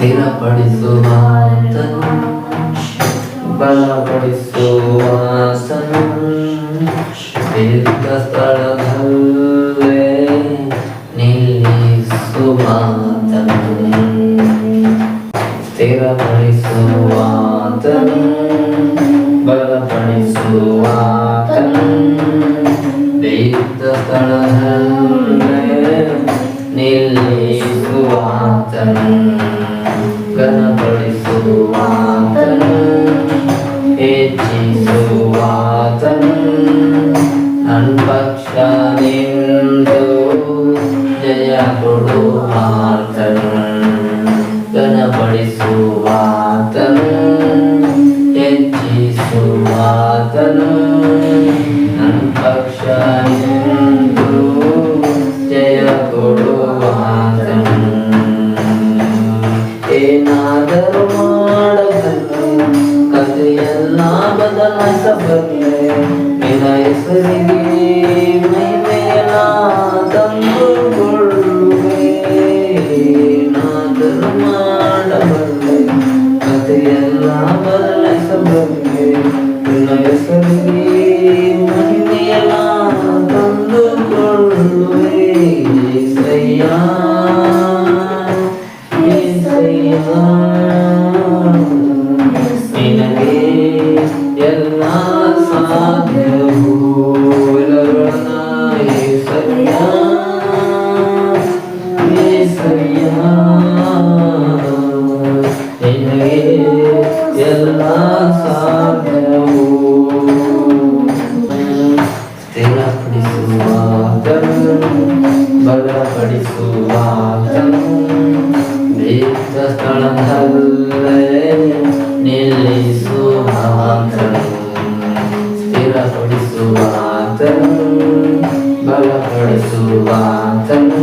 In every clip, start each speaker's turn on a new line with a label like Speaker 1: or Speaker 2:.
Speaker 1: ಸ್ಥಿರಪಡಿಸುವಾತನು ಬಲಪಡಿಸುವಾತನು. ದೀರ್ಘ ಸ್ಥಳದಲ್ಲಿ 等不 ಮಹಲ್ಲೇ ನಿಲ್ಲಿಸು ಮಾತನು ಸ್ಥಿರಪಡಿಸುವಾತನು ಬಲಪಡಿಸುವಾತನು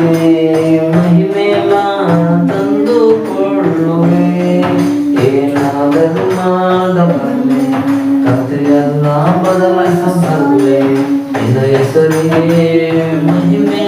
Speaker 1: ನಿನ್ನೆ ಮಹಿಮೆ ತಂದುಕೊಳ್ಳುವೆ. ಏನಾದರೂ ಮಾಡಬಲ್ಲೆ ಕಥೆಯೆಲ್ಲ ಬದಲಾಯಿಸಬಲ್ಲೆ. ನಿನ್ನ ಹೆಸರಿಗೆ ಮಹಿಮೆ.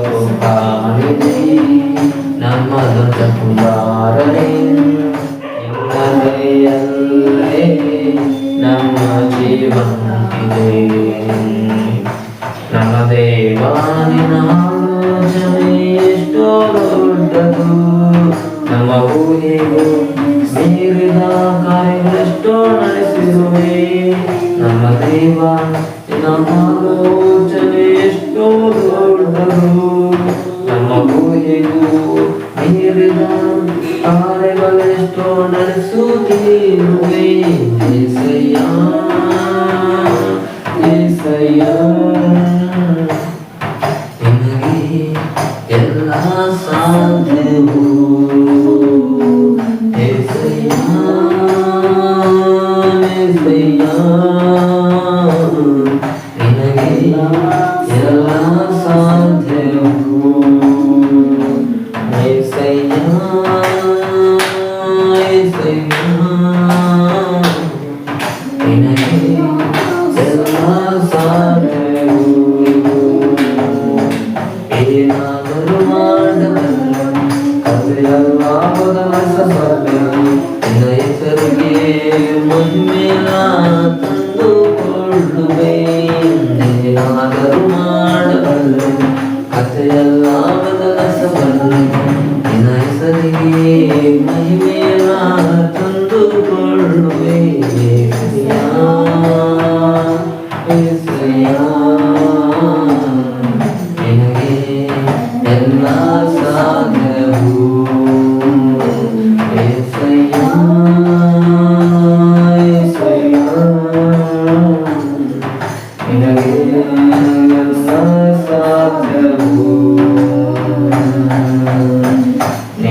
Speaker 1: ನಮ್ಮದು ತುಂಬಾರನೆ ನಿಮ್ಮದೆಯಲ್ಲೇ ನಮ್ಮ ಜೀವನವಿದೆ ನಮ್ಮ ದೇವಾನಿನ ఆరగలేస్తూ నడుస్తుంది నువ్వే ఏసయ్యా ఏసయ్యా ಬಳಸಬಲ್ಲೆನು ನಿನ್ನ ಹೆಸರಿಗೆ ಮಹಿಮೆಯ ತಂದುಕೊಳ್ಳುವೆ ಏನಾದರೂ ಮಾಡಬಲ್ಲೆನು ಕಥೆಯೆಲ್ಲ ಬದಲಿಸಬಲ್ಲೆನು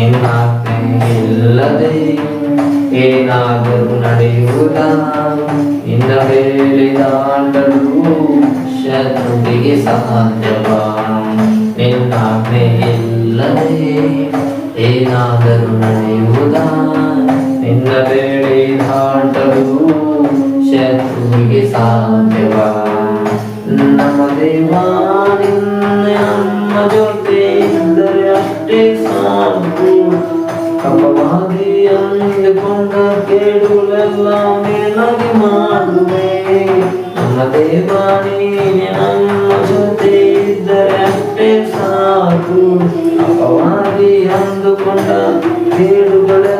Speaker 1: ನಿನ್ನಾಜ್ಞೆ ಇಲ್ಲದೆ ಏನಾದರೂ ನಡೆಯುವುದ? ನಿನ್ನ ಮೇಲೆ ದಾಟಲು ಶತ್ರುವಿಗೆ ಸಾಧ್ಯವ? ನಿನ್ನಾಜ್ಞೆ ಇಲ್ಲದೆ ಏನಾದರೂ ನಡೆಯುವುದ? ನಿನ್ನ ಬೇಳೆ ದಾಟಲು ಶತ್ರುವಿಗೆ ಸಾಧ್ಯವ? ನಮ್ಮ ದೇವ ನಿನ್ನ ನಮ್ಮ ಜೊತೆ ಇದ್ದರೆ ಅಷ್ಟೇ ಸಾಕು ಅಪವಾದಿ ಅಂದುಕೊಂಡ ಕೇಳುಗಳೆಲ್ಲ ಮೇಲಾಗಿ ಮಾಡುವೆ ಸಾಕು. ಅಪವಾದಿ ಅಂದುಕೊಂಡ ಕೇಳುಗಳೆಲ್ಲ